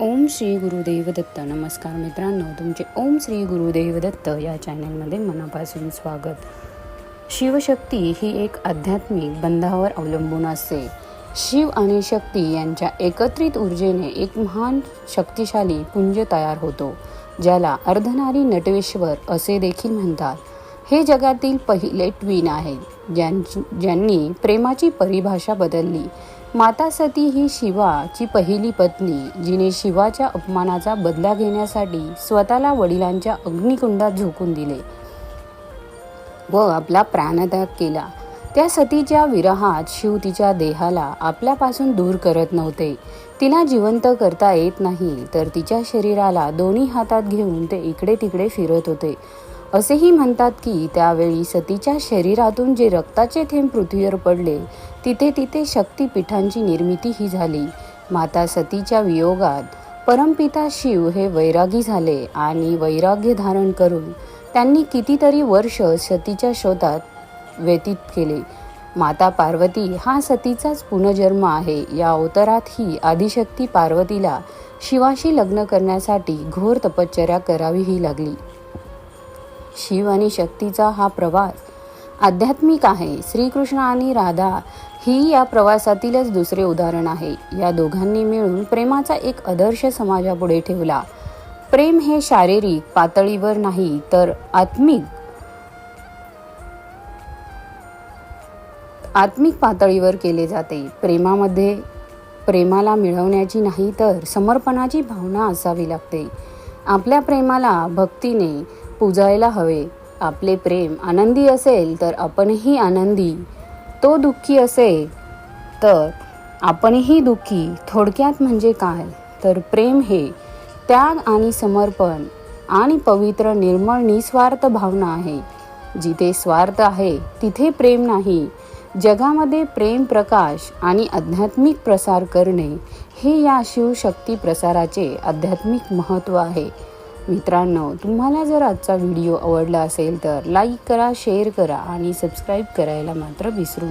ओम श्री गुरुदेव दत्त नमस्कार मित्रांनो तुमचे ओम श्री गुरुदेव दत्त या चॅनलमध्ये मनापासून स्वागत. शिवशक्ती ही एक आध्यात्मिक बंधावर अवलंबून असते. शिव आणि शक्ती यांच्या एकत्रित ऊर्जेने एक महान शक्तिशाली पुंज तयार होतो ज्याला अर्धनारी नटवेश्वर असे देखील म्हणतात. हे जगातील पहिले ट्विन आहेत ज्यांची ज्यांनी प्रेमाची परिभाषा बदलली. माता सती ही शिवाची पहिली पत्नी जिने शिवाच्या अपमानाचा बदला घेण्यासाठी स्वतःला वडिलांच्या अग्निकुंडात झोकून दिले व आपला प्राणत्याग केला. त्या सतीच्या विरहात शिव तिच्या देहाला आपल्यापासून दूर करत नव्हते. तिला जिवंत करता येत नाही तर तिच्या शरीराला दोन्ही हातात घेऊन ते इकडे तिकडे फिरत होते. असेही म्हणतात की त्यावेळी सतीच्या शरीरातून जे रक्ताचे थेंब पृथ्वीवर पडले तिथे तिथे शक्तीपीठांची निर्मिती ही झाली. माता सतीच्या वियोगात परमपिता शिव हे वैरागी झाले आणि वैराग्य धारण करून त्यांनी कितीतरी वर्ष सतीच्या शोधात व्यतीत केले. माता पार्वती हा सतीचाच पुनर्जन्म आहे या अवतरात ही आदिशक्ती पार्वतीला शिवाशी लग्न करण्यासाठी घोर तपश्चर्या करावीही लागली. शिव आणि शक्तीचा हा प्रवास आध्यात्मिक आहे. श्रीकृष्ण आणि राधा ही या प्रवासातीलच दुसरे उदाहरण आहे. या दोघांनी मिळून प्रेमाचा एक आदर्श समाजापुढे ठेवला. प्रेम हे शारीरिक पातळीवर नाही तर आत्मिक. आत्मिक पातळीवर केले जाते. प्रेमामध्ये प्रेमाला मिळवण्याची नाही तर समर्पणाची भावना असावी लागते. आपल्या प्रेमाला भक्तीने पूजायला हवे. आपले प्रेम आनंदी असेल तर आपणही आनंदी. तो दुःखी असेल तर आपणही दुःखी. थोडक्यात म्हणजे काय? तर प्रेम हे त्याग आणि समर्पण आणि पवित्र निर्मळ निस्वार्थ भावना आहे. जिथे स्वार्थ आहे तिथे प्रेम नाही. जगामध्ये प्रेम प्रकाश आणि आध्यात्मिक प्रसार करणे हे या शिवशक्ती प्रसाराचे आध्यात्मिक महत्त्व आहे. मित्रांनो तुम्हाला जर आजचा व्हिडिओ आवडला असेल तर लाईक करा शेअर करा आणि सबस्क्राईब करायला मात्र विसरू